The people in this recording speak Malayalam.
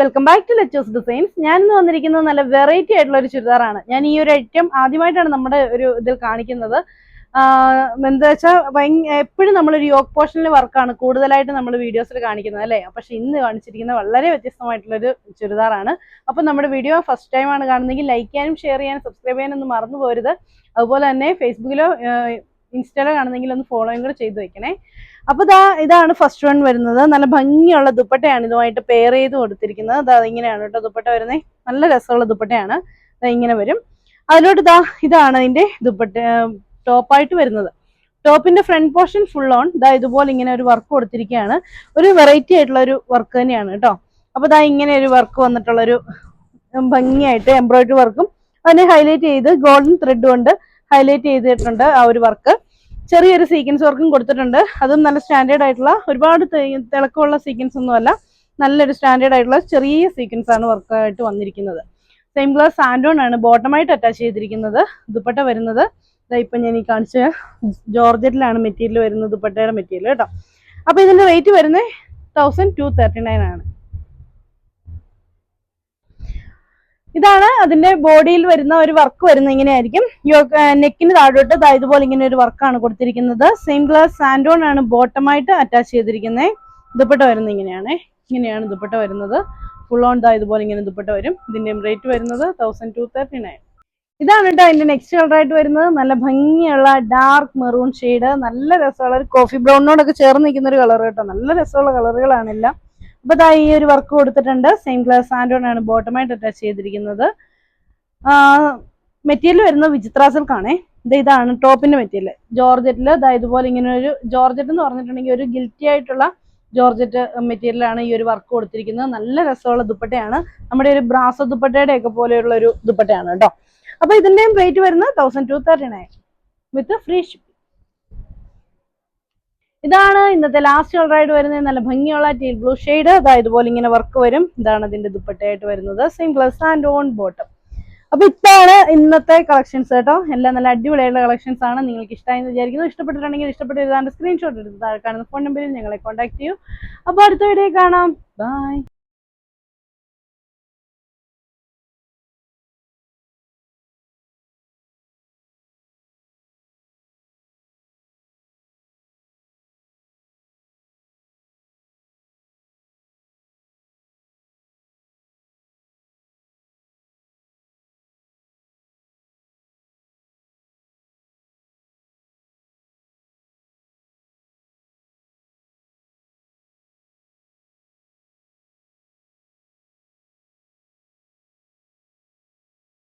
Welcome back to Letos Designs ഞാൻ ഇന്ന് വന്നിരിക്കുന്നത് നല്ല വെറൈറ്റി ആയിട്ടുള്ള ഒരു ചുരിദാറാണ്. ഞാൻ ഈ ഒരു ഐറ്റം ആദ്യമായിട്ടാണ് നമ്മുടെ ഒരു ഇതിൽ കാണിക്കുന്നത്. എന്താ വെച്ചാൽ എപ്പോഴും നമ്മളൊരു യോഗ് പോർഷനിലെ വർക്കാണ് കൂടുതലായിട്ട് നമ്മൾ വീഡിയോസിൽ കാണിക്കുന്നത് അല്ലേ? പക്ഷെ ഇന്ന് കാണിച്ചിരിക്കുന്ന വളരെ വ്യത്യസ്തമായിട്ടുള്ളൊരു ചുരിദാറാണ്. അപ്പം നമ്മുടെ വീഡിയോ ഫസ്റ്റ് ടൈം ആണ് കാണുന്നതെങ്കിൽ ലൈക്ക് ചെയ്യാനും ഷെയർ ചെയ്യാനും സബ്സ്ക്രൈബ് ചെയ്യാനും ഒന്നും മറന്നു പോരുത്. അതുപോലെ തന്നെ ഫേസ്ബുക്കിലോ ഇൻസ്റ്റയിലോ കാണുന്നെങ്കിൽ ഒന്ന് ഫോളോയും കൂടെ ചെയ്തു വെക്കണേ. അപ്പൊ ഇതാ ഇതാണ് ഫസ്റ്റ് വൺ വരുന്നത്. നല്ല ഭംഗിയുള്ള ദുപ്പട്ടയാണ് ഇതുമായിട്ട് പെയർ ചെയ്ത് കൊടുത്തിരിക്കുന്നത്. ഇതാ ഇങ്ങനെയാണ് കേട്ടോ ദുപ്പട്ട വരുന്നത് നല്ല രസമുള്ള ദുപ്പട്ടയാണ്. ഇങ്ങനെ വരും. അതിലോട്ട് ഇതാ ഇതാണ് അതിന്റെ ദുപ്പട്ട ടോപ്പായിട്ട് വരുന്നത്. ടോപ്പിന്റെ ഫ്രണ്ട് പോർഷൻ ഫുൾ ഓൺ ഇതാ ഇതുപോലെ ഇങ്ങനെ ഒരു വർക്ക് കൊടുത്തിരിക്കുകയാണ്. ഒരു വെറൈറ്റി ആയിട്ടുള്ള ഒരു വർക്ക് തന്നെയാണ് കേട്ടോ. അപ്പൊ ഇതാ ഇങ്ങനെ ഒരു വർക്ക് വന്നിട്ടുള്ള ഒരു ഭംഗിയായിട്ട് എംബ്രോയിഡറി വർക്കും അതിനെ ഹൈലൈറ്റ് ചെയ്ത് ഗോൾഡൻ ത്രെഡ് കൊണ്ട് ഹൈലൈറ്റ് ചെയ്തിട്ടുണ്ട് ആ ഒരു വർക്ക് ചെറിയൊരു സീക്വൻസ് വർക്കും കൊടുത്തിട്ടുണ്ട്. അതും നല്ല സ്റ്റാൻഡേർഡ് ആയിട്ടുള്ള ഒരുപാട് തിളക്കമുള്ള സീക്വൻസ് ഒന്നുമല്ല നല്ലൊരു സ്റ്റാൻഡേർഡ് ആയിട്ടുള്ള ചെറിയ സീക്വൻസ് ആണ് വർക്കായിട്ട് വന്നിരിക്കുന്നത്. സെയിം ഗ്ലാസ് സാൻഡോൺ ആണ് ബോട്ടമായിട്ട് അറ്റാച്ച് ചെയ്തിരിക്കുന്നത് ദുപ്പട്ട വരുന്നത്. ഇപ്പൊ ഞാൻ ഈ കാണിച്ച ജോർജറ്റിലാണ് മെറ്റീരിയൽ വരുന്നത് ദുപ്പട്ടയുടെ മെറ്റീരിയൽ കേട്ടോ. അപ്പോൾ ഇതിന്റെ റേറ്റ് വരുന്നത് തൗസൻഡ് ടു തേർട്ടി നയൻ ആണ്. ഇതാണ് അതിന്റെ ബോഡിയിൽ വരുന്ന ഒരു വർക്ക് വരുന്നത് ഇങ്ങനെയായിരിക്കും. നെക്കിന് താഴോട്ട് അതായത് ഇതുപോലെ ഇങ്ങനെ ഒരു വർക്കാണ് കൊടുത്തിരിക്കുന്നത്. സെയിം ഗ്ലാസ് സാൻഡോൺ ആണ് ബോട്ടമായിട്ട് അറ്റാച്ച് ചെയ്തിരിക്കുന്നത്. ദുപ്പട്ട വരുന്നത് ഇങ്ങനെയാണ്. ഇങ്ങനെയാണ് ദുപ്പട്ട വരുന്നത്. ഫുൾ ഓൺ ദാ ഇതുപോലെ ഇങ്ങനെ ദുപ്പട്ട വരും. ഇതിന്റെ റേറ്റ് വരുന്നത് തൗസൻഡ് ടു തേർട്ടി നയൻ ഇതാണ് കേട്ടോ അതിന്റെ നെക്സ്റ്റ് കളർ ആയിട്ട് വരുന്നത്. നല്ല ഭംഗിയുള്ള ഡാർക്ക് മെറൂൺ ഷെയ്ഡ് നല്ല രസമുള്ള ഒരു കോഫി ബ്രൗണിനോടൊക്കെ ചേർന്ന് നിൽക്കുന്ന ഒരു കളർ കേട്ടോ നല്ല രസമുള്ള കളറുകളാണ് എല്ലാം അപ്പൊ ഈ ഒരു വർക്ക് കൊടുത്തിട്ടുണ്ട്. സെയിം ഗ്ലാസ് ആണ് ബോട്ടമായിട്ട് അറ്റാച്ച് ചെയ്തിരിക്കുന്നത്. മെറ്റീരിയൽ വരുന്നത് വിചിത്ര സിൽക്ക് ആണേ. ഇത് ഇതാണ് ടോപ്പിന്റെ മെറ്റീരിയൽ ജോർജറ്റിൽ ദാ ഇതുപോലെ ഇങ്ങനെ ഒരു ജോർജറ്റ് എന്ന് പറഞ്ഞിട്ടുണ്ടെങ്കിൽ ഒരു ഗിൽറ്റി ആയിട്ടുള്ള ജോർജറ്റ് മെറ്റീരിയലാണ് ഈ ഒരു വർക്ക് കൊടുത്തിരിക്കുന്നത്. നല്ല രസമുള്ള ദുപ്പട്ടയാണ്. നമ്മുടെ ഒരു ബ്രാസ ദുപ്പട്ടയുടെ ഒക്കെ പോലെയുള്ള ഒരു ദുപ്പട്ടയാണ് കേട്ടോ. അപ്പൊ ഇതിന്റെയും റേറ്റ് വരുന്നത് thousand two thirty nine with free ship ഇതാണ് ഇന്നത്തെ ലാസ്റ്റ് കളറായിട്ട് വരുന്നത്. നല്ല ഭംഗിയുള്ള ടീൽ ബ്ലൂ ഷെയ്ഡ് അതാ ഇതുപോലെ ഇങ്ങനെ വർക്ക് വരും. ഇതാണ് ഇതിന്റെ ദുപ്പട്ടയായിട്ട് വരുന്നത്. Same plus and on bottom അപ്പൊ ഇതാണ് ഇന്നത്തെ കളക്ഷൻസ് കേട്ടോ. എല്ലാം നല്ല അടിപൊളിയായിട്ടുള്ള കളക്ഷൻസ് ആണ്. നിങ്ങൾക്ക് ഇഷ്ടമായി എന്ന് വിചാരിക്കുന്നു. ഇഷ്ടപ്പെട്ടിട്ടുണ്ടെങ്കിൽ ഇഷ്ടപ്പെട്ട് സ്ക്രീൻഷോട്ട് എടുത്ത് താഴെ കാണുന്ന ഫോൺ നമ്പറിൽ ഞങ്ങളെ കോൺടാക്ട് ചെയ്യൂ. അപ്പോൾ അടുത്ത വീഡിയോ കാണാം. ബൈ